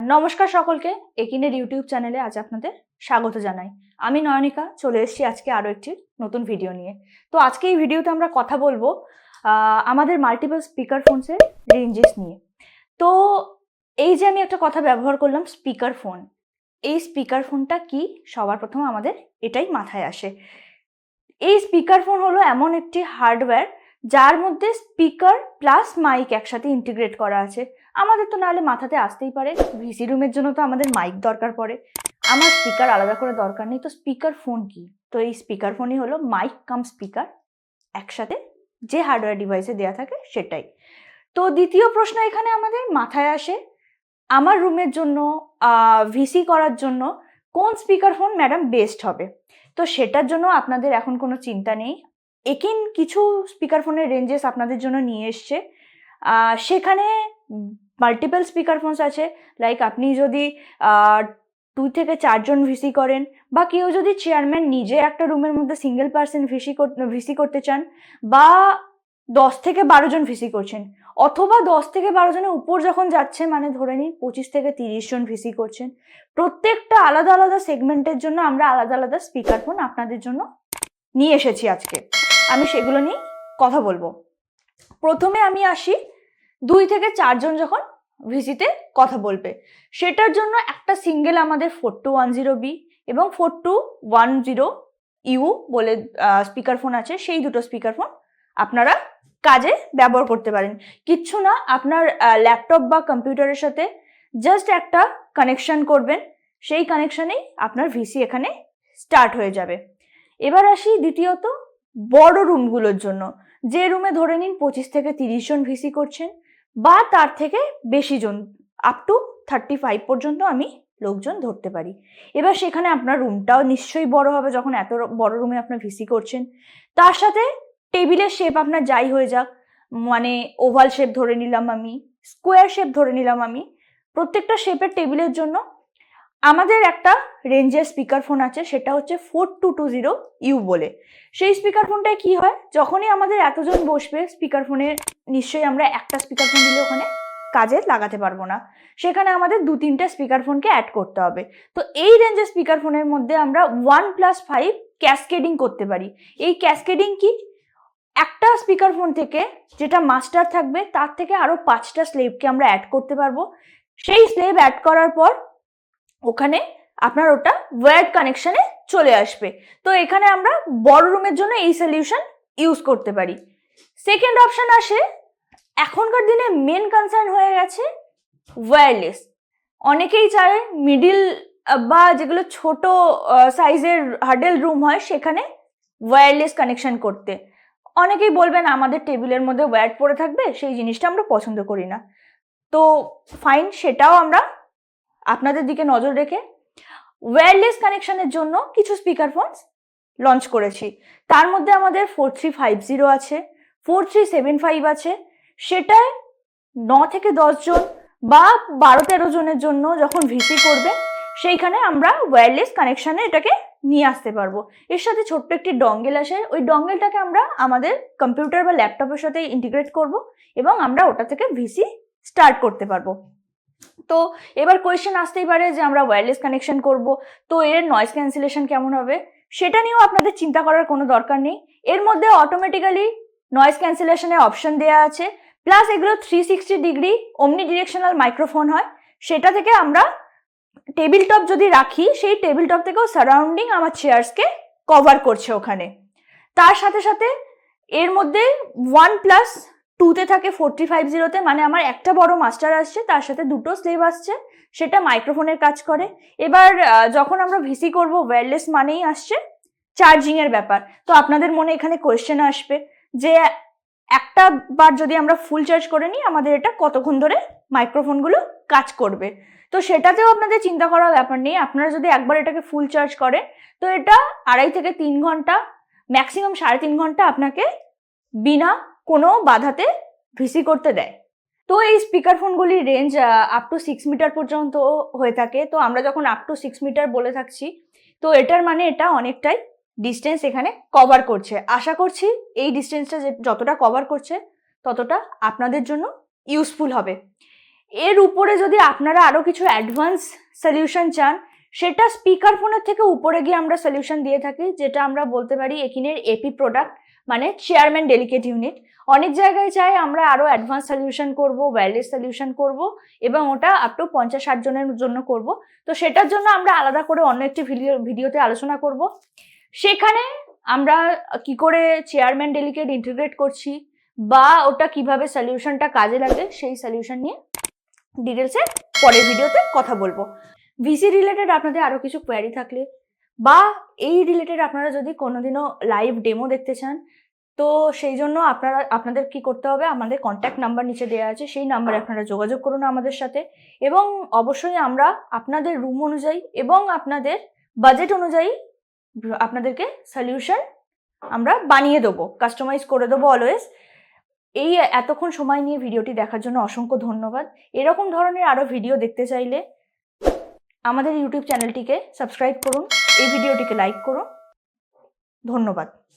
নমস্কার সকলকে, একিনের ইউটিউব চ্যানেলে আজ আপনাদের স্বাগত জানাই। আমি নয়নিকা, চলে এসেছি আজকে আরও একটি নতুন ভিডিও নিয়ে। তো আজকে এই ভিডিওতে আমরা কথা বলব আমাদের মাল্টিপল স্পিকার ফোনসের রেঞ্জেস নিয়ে। তো এই যে আমি একটা কথা ব্যবহার করলাম স্পিকার ফোন এই স্পিকার ফোনটা কি? সবার প্রথম আমাদের এটাই মাথায় আসে। এই স্পিকার ফোন হলো এমন একটি হার্ডওয়্যার যার মধ্যে স্পিকার প্লাস মাইক একসাথে ইন্টিগ্রেট করা আছে। আমাদের তো নাহলে মাথাতে আসতেই পারে ভিসি রুমের জন্য তো আমাদের মাইক দরকার পড়ে। আমার স্পিকার আলাদা করে দরকার নেই, তো স্পিকার ফোন কি? তো এই স্পিকার ফোনই হলো মাইক কাম স্পিকার একসাথে যে হার্ডওয়্যার ডিভাইসে দেওয়া থাকে সেটাই। তো দ্বিতীয় প্রশ্ন এখানে আমাদের মাথায় আসে, আমার রুমের জন্য ভিসি করার জন্য কোন স্পিকার ফোন ম্যাডাম বেস্ট হবে? তো সেটার জন্য আপনাদের এখন কোনো চিন্তা নেই একিন কিছু স্পিকার ফোনের রেঞ্জেস আপনাদের জন্য নিয়ে এসছে। সেখানে মাল্টিপল স্পিকার ফোনস আছে। লাইক আপনি যদি দুই থেকে চারজন ভিসি করেন বা কেউ যদি চেয়ারম্যান নিজে একটা রুমের মধ্যে সিঙ্গেল পার্সন ভিসি ভিসি করতে চান বা দশ থেকে বারো জন ভিসি করছেন অথবা দশ থেকে বারো জনের উপর যখন যাচ্ছে মানে ধরে নিন পঁচিশ থেকে তিরিশ জন ভিসি করছেন, প্রত্যেকটা আলাদা আলাদা সেগমেন্টের জন্য আমরা আলাদা আলাদা স্পিকার ফোন আপনাদের জন্য নিয়ে এসেছি আজকে। আমি সেগুলো নিয়ে কথা বলব। প্রথমে আমি আসি দুই থেকে চারজন যখন ভিসিতে কথা বলবে। সেটার জন্য একটা সিঙ্গেল আমাদের four two one zero B এবং four two one zero U বলে স্পিকার ফোন আছে, সেই দুটো স্পিকার ফোন আপনারা কাজে ব্যবহার করতে পারেন। কিচ্ছু না, আপনার ল্যাপটপ বা কম্পিউটারের সাথে জাস্ট একটা কানেকশন করবেন, সেই কানেকশনেই আপনার ভিসি এখানে স্টার্ট হয়ে যাবে। এবার আসি দ্বিতীয়ত বড় রুমগুলোর জন্য। যে রুমে ধরে নিন পঁচিশ থেকে তিরিশ জন ভিসি করছেন বা তার থেকে বেশি জন আপ টু থার্টি ফাইভ পর্যন্ত আমি লোকজন ধরতে পারি। এবার সেখানে আপনার রুমটাও নিশ্চয়ই বড় হবে যখন এত বড় রুমে আপনার ভিসি করছেন। তার সাথে টেবিলের শেপ আপনার যাই হয়ে যাক মানে ওভাল শেপ ধরে নিলাম আমি স্কোয়ার শেপ ধরে নিলাম আমি, প্রত্যেকটা শেপের টেবিলের জন্য আমাদের একটা রেঞ্জের স্পিকার ফোন আছে, সেটা হচ্ছে four two two zero U বলে। সেই স্পিকার ফোনটায় কি হয়? যখনই আমাদের এতজন বসবে স্পিকার ফোনে নিশ্চয়ই আমরা একটা স্পিকার ফোন দিলে ওখানে কাজে লাগাতে পারব না। সেখানে আমাদের দু তিনটে স্পিকার ফোনকে অ্যাড করতে হবে। তো এই রেঞ্জের স্পিকার ফোনের মধ্যে আমরা ওয়ান প্লাস ফাইভ ক্যাসকেডিং করতে পারি। এই ক্যাসকেডিং কি? একটা স্পিকার ফোন থেকে যেটা মাস্টার থাকবে, তার থেকে আরও পাঁচটা স্লেভকে আমরা অ্যাড করতে পারব। সেই স্লেভ অ্যাড করার পর ওখানে আপনার ওটা ওয়ার্ড কানেকশানে চলে আসবে। তো এখানে আমরা বড় রুমের জন্য এই সলিউশন ইউজ করতে পারি। সেকেন্ড অপশান আসে, এখনকার দিনে মেন কনসার্ন হয়ে গেছে ওয়্যারলেস অনেকেই চায় মিডিল বা যেগুলো ছোট সাইজের হার্ডেল রুম হয় সেখানে ওয়্যারলেস কানেকশন করতে। অনেকেই বলবেন আমাদের টেবিলের মধ্যে ওয়্যার পড়ে থাকবে, সেই জিনিসটা আমরা পছন্দ করি না। তো ফাইন সেটাও আমরা আপনাদের দিকে নজর রেখে ওয়্যারলেস কানেকশনের জন্য কিছু স্পিকার ফোনস লঞ্চ করেছি। তার মধ্যে আমাদের ফোর থ্রি ফাইভ জিরো আছে ফোর থ্রি সেভেন ফাইভ আছে। সেটায় ন থেকে দশ জন বা বারো তেরো জনের জন্য যখন ভিসি করবে, সেইখানে আমরা ওয়্যারলেস কানেকশানে এটাকে নিয়ে আসতে পারব। এর সাথে ছোট্ট একটি ডঙ্গেল আসে। ওই ডঙ্গেলটাকে আমরা আমাদের কম্পিউটার বা ল্যাপটপের সাথে ইন্টিগ্রেট করব এবং আমরা ওটা থেকে ভিসি স্টার্ট করতে পারব। তো এবার কোয়েশ্চেন আসতেই পারে যে আমরা ওয়্যারলেস কানেকশন করব, তো এর নয়েজ ক্যান্সেলেশন কেমন হবে? সেটা নিয়েও আপনাদের চিন্তা করার কোনো দরকার নেই। এর মধ্যে অটোমেটিক্যালি নয়েজ ক্যান্সেলেশনের অপশন দেওয়া আছে প্লাস এগুলো three sixty degree omnidirectional microphone হয়। সেটা থেকে আমরা টেবিল টপ যদি রাখি, সেই টেবিল টপ থেকেও সারাউন্ডিং আমার চেয়ার্সকে কভার করছে ওখানে। তার সাথে সাথে এর মধ্যে ওয়ান প্লাস টুতে থাকে ফোরটি ফাইভ জিরোতে মানে আমার একটা বড় মাস্টার আসছে, তার সাথে দুটো স্লেভ আসছে, সেটা মাইক্রোফোনের কাজ করে। এবার যখন আমরা ভিসি করব ওয়্যারলেস মানেই আসছে চার্জিং এর ব্যাপার। তো আপনাদের মনে এখানে কোয়েশ্চেন আসবে যে, একটা বার যদি আমরা ফুল চার্জ করে নিই, আমাদের এটা কতক্ষণ ধরে মাইক্রোফোনগুলো কাজ করবে? তো সেটাতেও আপনাদের চিন্তা করার ব্যাপার নেই। আপনারা যদি একবার এটাকে ফুল চার্জ করেন তো এটা আড়াই থেকে তিন ঘণ্টা ম্যাক্সিমাম সাড়ে তিন ঘণ্টা আপনাকে বিনা কোনো বাধাতে ভিসি করতে দেয়। তো এই speaker ফোনগুলির range up to six metre পর্যন্ত হয়ে থাকে। তো আমরা যখন আপ টু সিক্স মিটার বলে থাকছি, তো এটার মানে এটা অনেকটাই ডিস্টেন্স এখানে কভার করছে। আশা করছি এই ডিস্টেন্সটা যতটা কভার করছে, ততটা আপনাদের জন্য ইউজফুল হবে। এর উপরে যদি আপনারা আরও কিছু অ্যাডভান্স সলিউশন চান সেটা স্পিকার ফোনের থেকে উপরে গিয়ে আমরা সলিউশন দিয়ে থাকি, যেটা আমরা বলতে পারি একিনের এপি প্রোডাক্ট মানে চেয়ারম্যান ডেলিকেট ইউনিট অনেক জায়গায় চাই আমরা আরও অ্যাডভান্স সলিউশন করব ওয়্যারলেস সলিউশন করব, এবং ওটা আপ টু পঞ্চাশ ষাট জনের জন্য করব। তো সেটার জন্য আমরা আলাদা করে অন্য একটি ভিডিও ভিডিওতে আলোচনা করব। সেখানে আমরা কি করে চেয়ারম্যান ডেলিকেট ইন্টিগ্রেট করছি, বা ওটা কীভাবে সলিউশনটা কাজে লাগে, সেই সলিউশন নিয়ে ডিটেলসে পরের ভিডিওতে কথা বলব। ভিসি রিলেটেড আপনাদের আরও কিছু কোয়ারি থাকলে বা এই রিলেটেড আপনারা যদি কোনোদিনও লাইভ ডেমো দেখতে চান, তো সেই জন্য আপনারা, আপনাদের কি করতে হবে? আমাদের কন্ট্যাক্ট নাম্বার নিচে দেওয়া আছে, সেই নাম্বারে আপনারা যোগাযোগ করুন আমাদের সাথে এবং অবশ্যই আমরা আপনাদের রুম অনুযায়ী এবং আপনাদের বাজেট অনুযায়ী আপনাদেরকে সলিউশন আমরা বানিয়ে দেবো কাস্টমাইজ করে দেবো অলওয়েজ এই এতক্ষণ সময় নিয়ে ভিডিওটি দেখার জন্য অসংখ্য ধন্যবাদ। এরকম ধরনের আরও ভিডিও দেখতে চাইলে আমাদের ইউটিউব চ্যানেলটিকে সাবস্ক্রাইব করুন এই ভিডিওটিকে লাইক করুন। ধন্যবাদ।